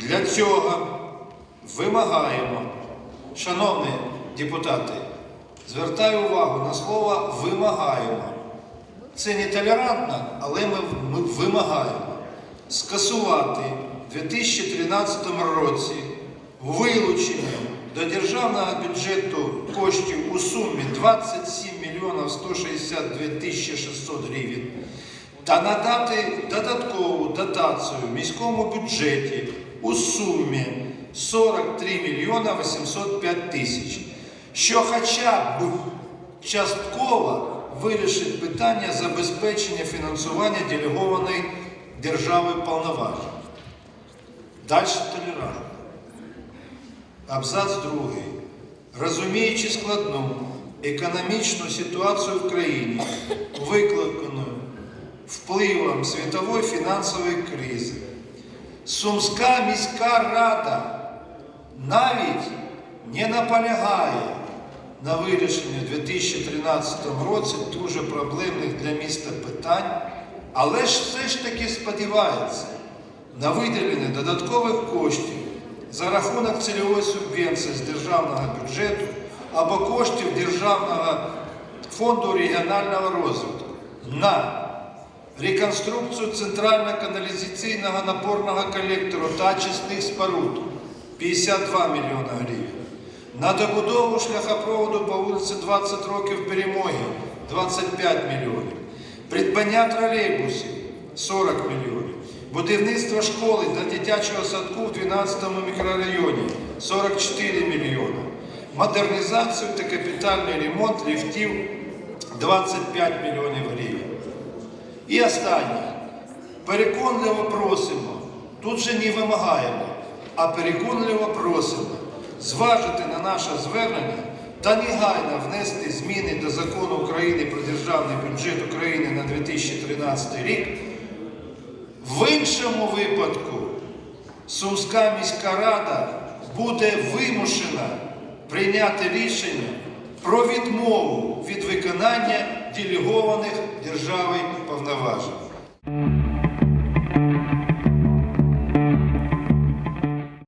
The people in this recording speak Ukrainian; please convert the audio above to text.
Для цього вимагаємо, шановні депутати, звертаю увагу на слово вимагаємо. Це не толерантно, але ми, вимагаємо скасувати в 2013 році вилучення державного бюджету коштів у сумі 27 мільйонів 162 тисячі 600 гривень та надати додаткову дотацію міському бюджеті у сумі 43 мільйона 805 тисяч, що хоча б частково вирішить питання забезпечення фінансування делегованої держави повноважень. Далі толерантно. Абзац другий. Розуміючи складну економічну ситуацію в країні, викликану впливом світової фінансової кризи, Сумська міська рада навіть не наполягає на вирішенні у 2013 році дуже проблемних для міста питань, але ж все ж таки сподівається на виділення додаткових коштів за рахунок цільової субвенції з державного бюджету або коштів Державного фонду регіонального розвитку на реконструкцію центрально-каналізаційного напорного колектору та очисних споруд 52 мільйона гривень. На добудову шляхопроводу по вулиці 20 років перемоги 25 мільйонів. Придбання тролейбусів 40 мільйонів. Будівництво школи та дитячого садку в 12-му мікрорайоні 44 мільйони. Модернізацію та капітальний ремонт ліфтів 25 мільйонів гривень. І останнє. Переконливо просимо, тут же не вимагаємо, а переконливо просимо зважити на наше звернення та негайно внести зміни до закону України про державний бюджет України на 2013 рік. В іншому випадку Сумська міська рада буде вимушена прийняти рішення про відмову від виконання делегованих державою повноважень.